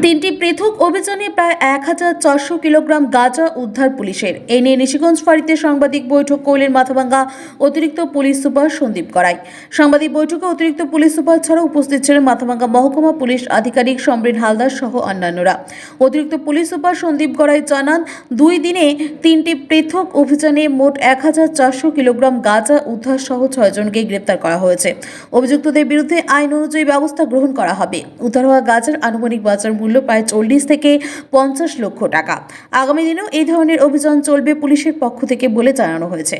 তিনটি পৃথক অভিযানে প্রায় এক হাজার চারশো কিলোগ্রাম গাঁজা উদ্ধার পুলিশের। এ নিয়ে নিশিগঞ্জ ফাঁড়িতে সাংবাদিক বৈঠক করলেন মাথাভাঙ্গা অতিরিক্ত পুলিশ সুপার সন্দীপ করাই। সাংবাদিক বৈঠকে অতিরিক্ত পুলিশ সুপার ছাড়াও উপস্থিত ছিলেন মাথাভাঙ্গা মহকুমা পুলিশ আধিকারিক সমরেন হালদার সহ অন্যান্যরা। অতিরিক্ত পুলিশ সুপার সন্দীপ গড়াই জানান, দুই দিনে তিনটি পৃথক অভিযানে মোট এক হাজার চারশো কিলোগ্রাম গাঁজা উদ্ধার সহ ছয়জনকে গ্রেপ্তার করা হয়েছে। অভিযুক্তদের বিরুদ্ধে আইন অনুযায়ী ব্যবস্থা গ্রহণ করা হবে। উদ্ধার হওয়া গাঁজার আনুমানিক বাজার মূল্য প্রায় চল্লিশ থেকে পঞ্চাশ লক্ষ টাকা। আগামী দিনেও এই ধরনের অভিযান চলবে পুলিশের পক্ষ থেকে বলে জানানো হয়েছে।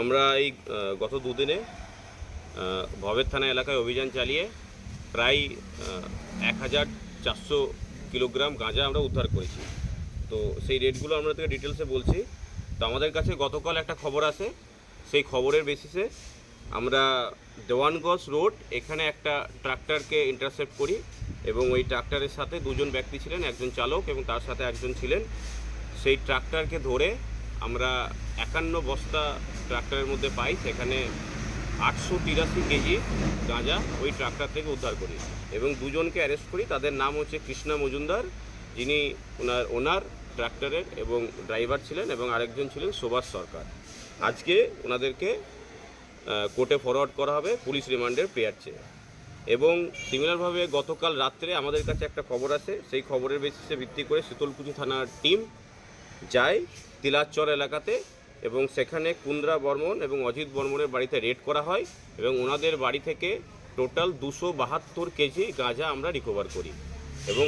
আমরা এই গত দুদিনে ভবের থানা এলাকায় অভিযান চালিয়ে প্রায় এক হাজার চারশো কিলোগ্রাম গাঁজা আমরা উদ্ধার করেছি। তো সেই রেটগুলো আমরা থেকে ডিটেলসে বলছি। তো আমাদের কাছে গতকাল একটা খবর আসে সেই খবরের বেসিসে আমরা দেওয়ানগঞ্জ রোড এখানে একটা ট্রাক্টরকে ইন্টারসেপ্ট করি। এবং ওই ট্রাক্টরের সাথে দুজন ব্যক্তি ছিলেন, একজন চালক এবং তার সাথে একজন ছিলেন। সেই ট্রাক্টরকে ধরে আমরা একান্ন বস্তা ট্রাক্টরের মধ্যে পাই, সেখানে আটশো তিরাশি কেজি গাঁজা ওই ট্রাক্টর থেকে উদ্ধার করি এবং দুজনকে অ্যারেস্ট করি। তাদের নাম হচ্ছে কৃষ্ণা মজুমদার, যিনি ওনার ওনার ট্রাক্টরের এবং ড্রাইভার ছিলেন এবং আরেকজন ছিলেন সুভাষ সরকার। আজকে ওনাদেরকে কোর্টে ফরওয়ার্ড করা হবে, পুলিশ রিমান্ডের প্রেয়ার চেয়ে। এবং সিমিলারভাবে গতকাল রাত্রে আমাদের কাছে একটা খবর আছে সেই খবরের বেসিসে ভিত্তি করে শীতলকুচি থানার টিম যায় তিলাচর এলাকাতে এবং সেখানে কুন্দ্রা বর্মন এবং অজিত বর্মনের বাড়িতে রেড করা হয় এবং ওনাদের বাড়ি থেকে টোটাল দুশো বাহাত্তর কেজি গাঁজা আমরা রিকভার করি। এবং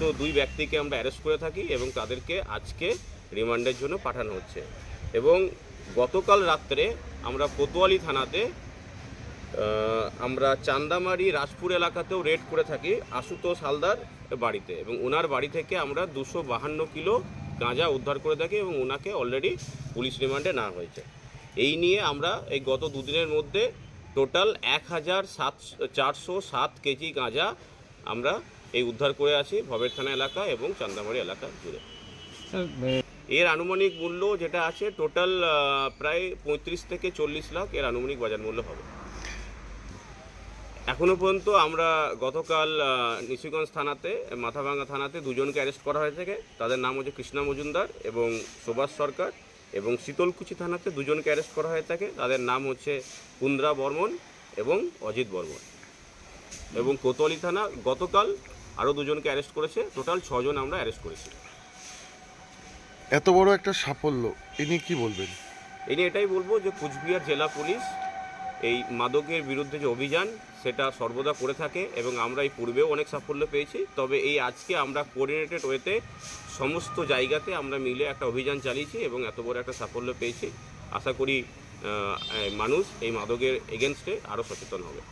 তো দুই ব্যক্তিকে আমরা অ্যারেস্ট করে থাকি এবং তাদেরকে আজকে রিমান্ডের জন্য পাঠানো হচ্ছে। এবং গতকাল রাত্রে আমরা কোতোয়ালি থানাতে আমরা চান্দামারি রাজপুর এলাকাতেও রেড করে থাকি আশুতোষ হালদার বাড়িতে এবং ওনার বাড়ি থেকে আমরা দুশো বাহান্ন কিলো গাঁজা উদ্ধার করে থাকি এবং ওনাকে অলরেডি পুলিশ রিমান্ডে নেওয়া হয়েছে। এই নিয়ে আমরা এই গত দুদিনের মধ্যে টোটাল এক হাজার সাত চারশো সাত কেজি গাঁজা আমরা এই উদ্ধার করে আছি ভবের থানা এলাকা এবং চান্দামারি এলাকা জুড়ে। এর আনুমানিক মূল্য যেটা আছে টোটাল প্রায় পঁয়ত্রিশ থেকে চল্লিশ লাখ এর আনুমানিক বাজার মূল্য হবে। এখনও পর্যন্ত আমরা গতকাল নিশিগঞ্জ থানাতে মাথাভাঙ্গা থানাতে দুজনকে অ্যারেস্ট করা হয়ে থাকে তাদের নাম হচ্ছে কৃষ্ণা মজুমদার এবং সুভাষ সরকার এবং শীতলকুচি থানাতে দুজনকে অ্যারেস্ট করা হয়ে থাকে তাদের নাম হচ্ছে কুন্দ্রা বর্মন এবং অজিত বর্মন। এবং কোতোয়ালি থানা গতকাল আরও দুজনকে অ্যারেস্ট করেছে। টোটাল ছজন আমরা অ্যারেস্ট করেছি। এত বড় একটা সাফল্য ইনি কি বলবেন? এই নিয়ে এটাই বলব যে কুচবিহার জেলা পুলিশ এই মাদকের বিরুদ্ধে যে অভিযান সেটা সর্বদা করে থাকে এবং আমরা এই পূর্বেও অনেক সাফল্য পেয়েছি। তবে এই আজকে আমরা কোঅর্ডিনেটেড ওয়েতে সমস্ত জায়গাতে আমরা মিলে একটা অভিযান চালিয়েছি এবং এত বড় একটা সাফল্য পেয়েছি। আশা করি মানুষ এই মাদকের এগেনস্টে আরও সচেতন হবে।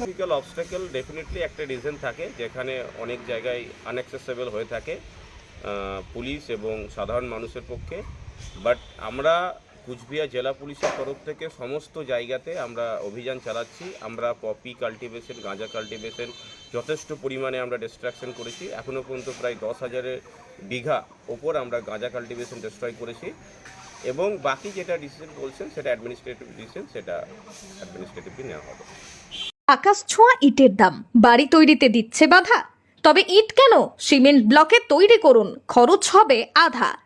ফিজিক্যাল অবস্টাকেল ডেফিনেটলি একটা রিজন থাকে যেখানে অনেক জায়গায় আনএক্সেসেবল হয়ে থাকে পুলিশ এবং সাধারণ মানুষের পক্ষে। বাট আমরা কুচবিহার জেলা পুলিশের তরফ থেকে সমস্ত জায়গাতে আমরা অভিযান চালাচ্ছি। আমরা পপি কাল্টিভেশন, গাঁজা কাল্টিভেশন যথেষ্ট পরিমাণে আমরা ডিস্ট্রাকশন করেছি। এখনও পর্যন্ত প্রায় দশ হাজারের বিঘা ওপর আমরা গাঁজা কাল্টিভেশন ডিস্ট্রয় করেছি। এবং বাকি যেটা ডিসিশন বলছেন, সেটা অ্যাডমিনিস্ট্রেটিভ ডিসিশন সেটা অ্যাডমিনিস্ট্রেটিভলি নেওয়া হবে। আকাশ ছোঁয়া ইটের দাম। বাড়ি তৈরিতে দিচ্ছে বাধা। তবে ইট কেন? সিমেন্ট ব্লকে তৈরি করুন। খরচ হবে আধা।